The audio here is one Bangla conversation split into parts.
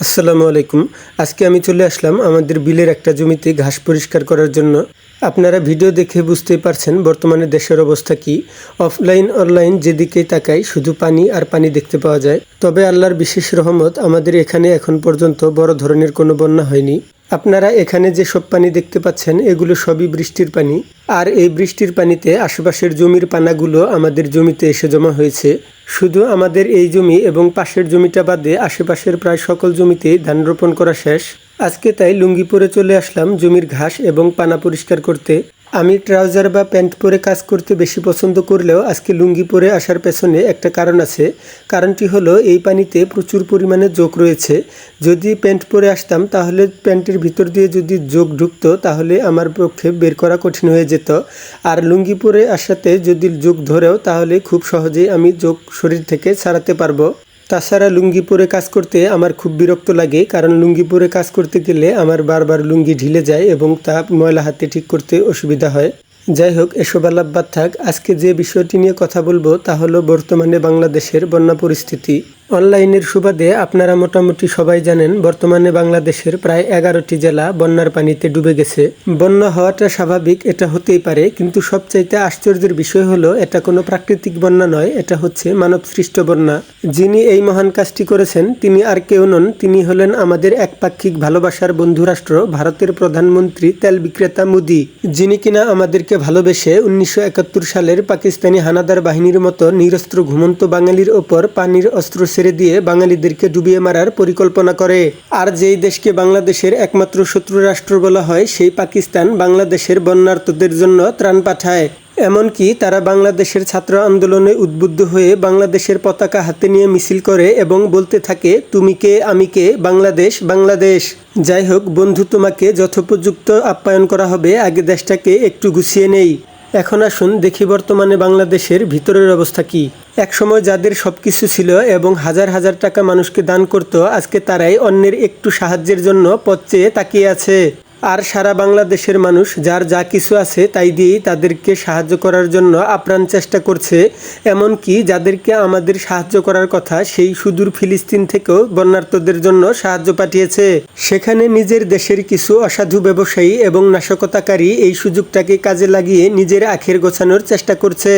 আসসালামু আলাইকুম। আজকে আমি চলে আসলাম আমাদের বিলের একটা জমিতে ঘাস পরিষ্কার করার জন্য। আপনারা ভিডিও দেখে বুঝতে পারছেন বর্তমানে দেশের অবস্থা কি। অফলাইন, অনলাইন যেদিকে তাকাই শুধু পানি আর পানি দেখতে পাওয়া যায়। তবে আল্লাহর বিশেষ রহমত আমাদের এখানে এখন পর্যন্ত বড় ধরনের কোনো বন্যা হয়নি। আপনারা এখানে যে সব পানি দেখতে পাচ্ছেন, এগুলো সবই বৃষ্টির পানি। আর এই বৃষ্টির পানিতে আশেপাশের জমির পানাগুলো আমাদের জমিতে এসে জমা হয়েছে। শুধু আমাদের এই জমি এবং পাশের জমিটা বাদে আশেপাশের প্রায় সকল জমিতেই ধান রোপণ করা শেষ। আজকে তাই লুঙ্গি পরে চলে আসলাম জমির ঘাস এবং পানা পরিষ্কার করতে। আমি ট্রাউজার বা প্যান্ট পরে কাজ করতে বেশি পছন্দ করলেও আজকে লুঙ্গি পরে আসার পেছনে একটা কারণ আছে। কারণটি হলো এই পানিতে প্রচুর পরিমাণে যোগ রয়েছে। যদি প্যান্ট পরে আসতাম, তাহলে প্যান্টের ভিতর দিয়ে যদি যোগ ঢুকতো, তাহলে আমার পক্ষে বের করা কঠিন হয়ে যেত। আর লুঙ্গি পরে আসাতে যদি যোগ ধরেও, তাহলে খুব সহজেই আমি যোগ শরীর থেকে ছাড়াতে পারব। তাছাড়া লুঙ্গি পরে কাজ করতে আমার খুব বিরক্ত লাগে, কারণ লুঙ্গি পরে কাজ করতে গেলে আমার বারবার লুঙ্গি ঢিলে যায় এবং তা ময়লা হাতে ঠিক করতে অসুবিধা হয়। যাই হোক, এসব আলাপ বাদ থাক। আজকে যে বিষয়টি নিয়ে কথা বলব তা হলো বর্তমানে বাংলাদেশের বন্যা পরিস্থিতি। অনলাইনের সুবাদে আপনারা মোটামুটি সবাই জানেন, বর্তমানে বাংলাদেশের প্রায় এগারোটি জেলা বন্যার পানিতে ডুবে গেছে। বন্যা হওয়াটা স্বাভাবিক, এটা হতেই পারে, কিন্তু সবচাইতে আশ্চর্যের বিষয় হলো, এটা কোনো প্রাকৃতিক বন্যা নয়, এটা হচ্ছে মানব সৃষ্ট বন্যা। যিনি এই মহান কাজটি করেছেন, তিনি আর কেউ নন, তিনি হলেন আমাদের একপাক্ষিক ভালোবাসার বন্ধুরাষ্ট্র, ভারতের প্রধানমন্ত্রী তেল বিক্রেতা মোদি। যিনি কিনা আমাদেরকে ভালোবেসে উনিশশো একাত্তর সালের পাকিস্তানি হানাদার বাহিনীর মতো নিরস্ত্র ঘুমন্ত বাঙালির ওপর পানির অস্ত্র ছেড়ে দিয়ে বাঙালিদেরকে ডুবিয়ে মারার পরিকল্পনা করে। আর যেই দেশকে বাংলাদেশের একমাত্র শত্রু রাষ্ট্র বলা হয়, সেই পাকিস্তান বাংলাদেশের বন্যার্তদের জন্য ত্রাণ পাঠায়। এমনকি তারা বাংলাদেশের ছাত্র আন্দোলনে উদ্বুদ্ধ হয়ে বাংলাদেশের পতাকা হাতে নিয়ে মিছিল করে এবং বলতে থাকে, তুমি কে? আমি কে? বাংলাদেশ? বাংলাদেশ! যাই হোক, বন্ধু, তোমাকে যথোপযুক্ত আপ্যায়ন করা হবে। আগে দেশটাকে একটু গুছিয়ে নেই। এখন আসুন দেখি বর্তমানে বাংলাদেশের ভিতরের অবস্থা কি। একসময় যাদের সব কিছু ছিল এবং হাজার হাজার টাকা মানুষকে দান করত, আজকে তারাই অন্যের একটু সাহায্যের জন্য পথ চেয়ে তাকিয়ে আছে। আর সারা বাংলাদেশের মানুষ যার যা কিছু আছে তাই দিয়েই তাদেরকে সাহায্য করার জন্য আপ্রাণ চেষ্টা করছে। এমনকি যাদেরকে আমাদের সাহায্য করার কথা সেই সুদূর ফিলিস্তিন থেকেও বন্যার্তদের জন্য সাহায্য পাঠিয়েছে। সেখানে নিজের দেশের কিছু অসাধু ব্যবসায়ী এবং নাশকতাকারী এই সুযোগটাকে কাজে লাগিয়ে নিজের আখের গোছানোর চেষ্টা করছে।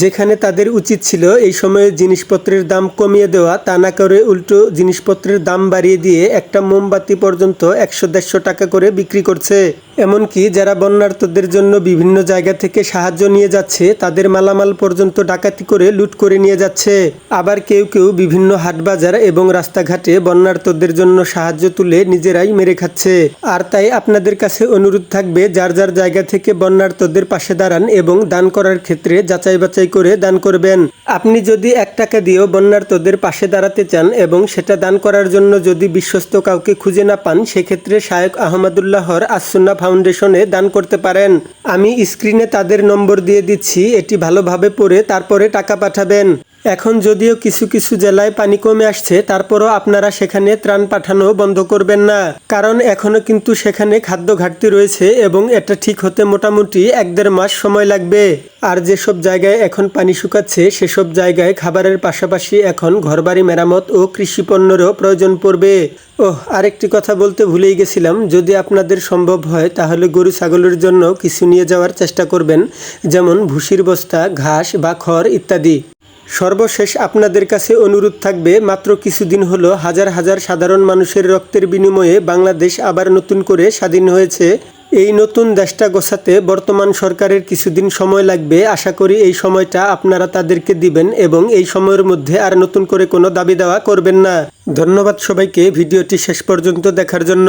যেখানে তাদের উচিত ছিল এই সময়ে জিনিসপত্রের দাম কমিয়ে দেওয়া, তা না করে উল্টো জিনিসপত্রের দাম বাড়িয়ে দিয়ে একটা মোমবাতি পর্যন্ত একশো দেড়শো টাকা করে বিক্রি করছে। এমনকি যারা বন্যার্তদের জন্য বিভিন্ন জায়গা থেকে সাহায্য নিয়ে যাচ্ছে, তাদের মালামাল পর্যন্ত ডাকাতি করে লুট করে নিয়ে যাচ্ছে। আবার কেউ কেউ বিভিন্ন হাটবাজার এবং রাস্তাঘাটে বন্যার্তদের জন্য সাহায্য তুলে নিজেরাই মেরে খাচ্ছে। আর তাই আপনাদের কাছে অনুরোধ থাকবে, যার যার জায়গা থেকে বন্যার্তদের পাশে দাঁড়ান এবং দান করার ক্ষেত্রে যাচাই বাছাই করে দান করবেন। আপনি যদি এক টাকা দিয়েও বন্যার্থদের পাশে দাঁড়াতে চান এবং সেটা দান করার জন্য যদি বিশ্বস্ত কাউকে খুঁজে না পান, সেক্ষেত্রে শায়েক আহমদুল্লাহর আসুন্না ফাউন্ডেশনে দান করতে পারেন। আমি স্ক্রিনে তাদের নম্বর দিয়ে দিচ্ছি, এটি ভালোভাবে পড়ে তারপরে টাকা পাঠাবেন। এখন যদিও কিছু কিছু জেলায় পানি কমে আসছে, তারপরও আপনারা সেখানে ত্রাণ পাঠানো বন্ধ করবেন না। কারণ এখনও কিন্তু সেখানে খাদ্য ঘাটতি রয়েছে এবং এটা ঠিক হতে মোটামুটি এক দেড় মাস সময় লাগবে। আর যেসব জায়গায় এখন পানি শুকাচ্ছে, সেসব জায়গায় খাবারের পাশাপাশি এখন ঘরবাড়ি মেরামত ও কৃষি পণ্যেরও প্রয়োজন পড়বে। ওহ, আরেকটি কথা বলতে ভুলেই গেছিলাম। যদি আপনাদের সম্ভব হয়, তাহলে গরু ছাগলের জন্য কিছু নিয়ে যাওয়ার চেষ্টা করবেন, যেমন ভুসির বস্তা, ঘাস বা খড় ইত্যাদি। সর্বশেষ আপনাদের কাছে অনুরোধ থাকবে, মাত্র কিছুদিন হলো হাজার হাজার সাধারণ মানুষের রক্তের বিনিময়ে বাংলাদেশ আবার নতুন করে স্বাধীন হয়েছে। এই নতুন দেশটা গোছাতে বর্তমান সরকারের কিছুদিন সময় লাগবে। আশা করি এই সময়টা আপনারা তাদেরকে দিবেন এবং এই সময়ের মধ্যে আর নতুন করে কোনো দাবি দেওয়া করবেন না। ধন্যবাদ সবাইকে, ভিডিওটি শেষ পর্যন্ত দেখার জন্য।